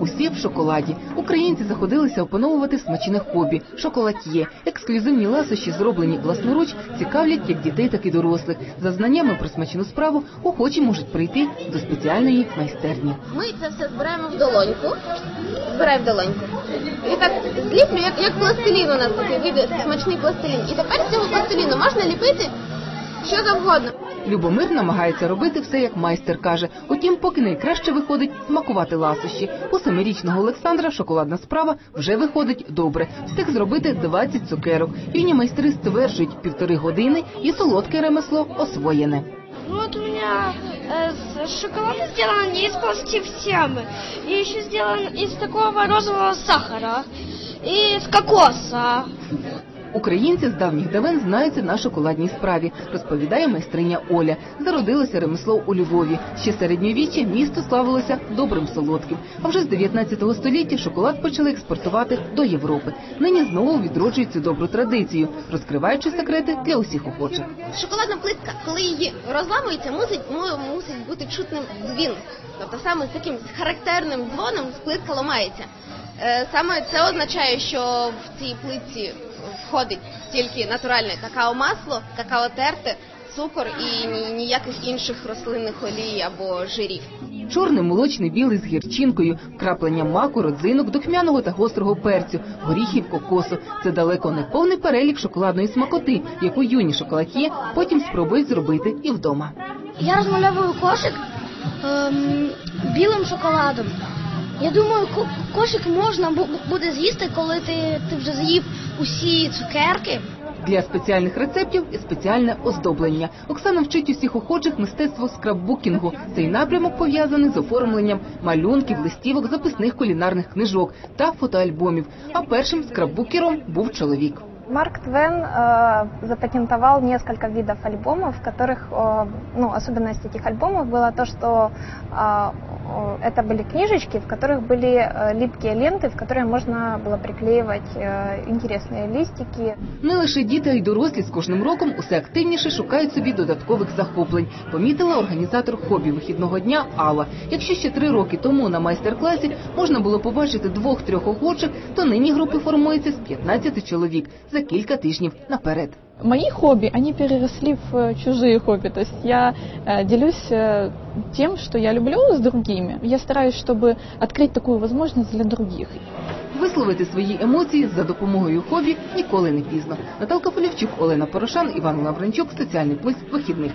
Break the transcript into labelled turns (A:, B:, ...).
A: усі в шоколаді. Українці заходилися опановувати смачне хобі шоколад'є. Ексклюзивні ласощі, зроблені власноруч, цікавлять як дітей, так і дорослих. За знаннями про смачну справу охочі можуть прийти до спеціальної майстерні.
B: Ми це все збираємо в долоньку. Збираю в долоньку. І так зліплю, як, як пластилін у нас такий смачний пластилін. І тепер з цього пластиліну можна ліпити що завгодно.
A: Любомир намагається робити все як майстер каже. Утім, поки найкраще виходить смакувати ласощі. У семирічного Олександра шоколадна справа вже виходить добре. Встиг зробити 20 цукерок. Юні майстри стверджують півтори години, і солодке ремесло освоєне.
C: Вот у меня э, с- шоколад сделан не из пластифтемы, и еще сделан из такого розового сахара и из кокоса.
A: Українці з давніх давен знаються на шоколадній справі, розповідає майстриня Оля. Зародилося ремесло у Львові. Ще середньовіччя місто славилося добрим солодким. А вже з 19 століття шоколад почали експортувати до Європи. Нині знову відроджують цю добру традицію, розкриваючи секрети для усіх охочих.
B: Шоколадна плитка, коли її розламується, мусить, мусить бути чутним дзвін. Тобто саме з таким характерним дзвоном плитка ламається. Е, Саме це означає, що в цій плитці входить тільки натуральне какао-масло, какао-терте, цукор і ніяких інших рослинних олій або жирів.
A: Чорний, молочний, білий з гірчинкою, вкрапленням маку, родзинок, духмяного та гострого перцю, горіхів, кокосу. Це далеко не повний перелік шоколадної смакоти, яку юні шоколад'є потім спробують зробити і вдома.
C: Я розмальовую кошик ем, білим шоколадом. Я думаю, ко- кошик можна бу- буде з'їсти, коли ти, ти вже з'їв усі цукерки.
A: Для спеціальних рецептів і спеціальне оздоблення. Оксана вчить усіх охочих мистецтво скраббукінгу. Цей напрямок пов'язаний з оформленням малюнків, листівок, записних кулінарних книжок та фотоальбомів. А першим скраббукером був чоловік.
D: Марк Твен э, запатентовал несколько видов альбомов, в которых, э, ну, особенность этих альбомов была то, что э, э, это были книжечки, в которых были э, липкие ленты, в которые можно было приклеивать э, интересные листики.
A: Не лише діти, а й дорослі з кожним роком усе активніше шукають собі додаткових захоплень. Помітила організатор хобі вихідного дня Алла. Якщо ще три роки тому на майстер-класі можна було побачити двох-трьох охочих, то нині групи формуються з 15 чоловік за кілька тижнів наперед.
E: Мои хобби, они переросли в э, чужие хобби. То есть я э, делюсь э, тем, что я люблю с другими. Я стараюсь, чтобы открыть такую возможность для других.
A: Висловити свої емоції за допомогою хобі ніколи не пізно. Наталка Полівчук, Олена Порошан, Іван Лавренчук, Соціальний пульс вихідних.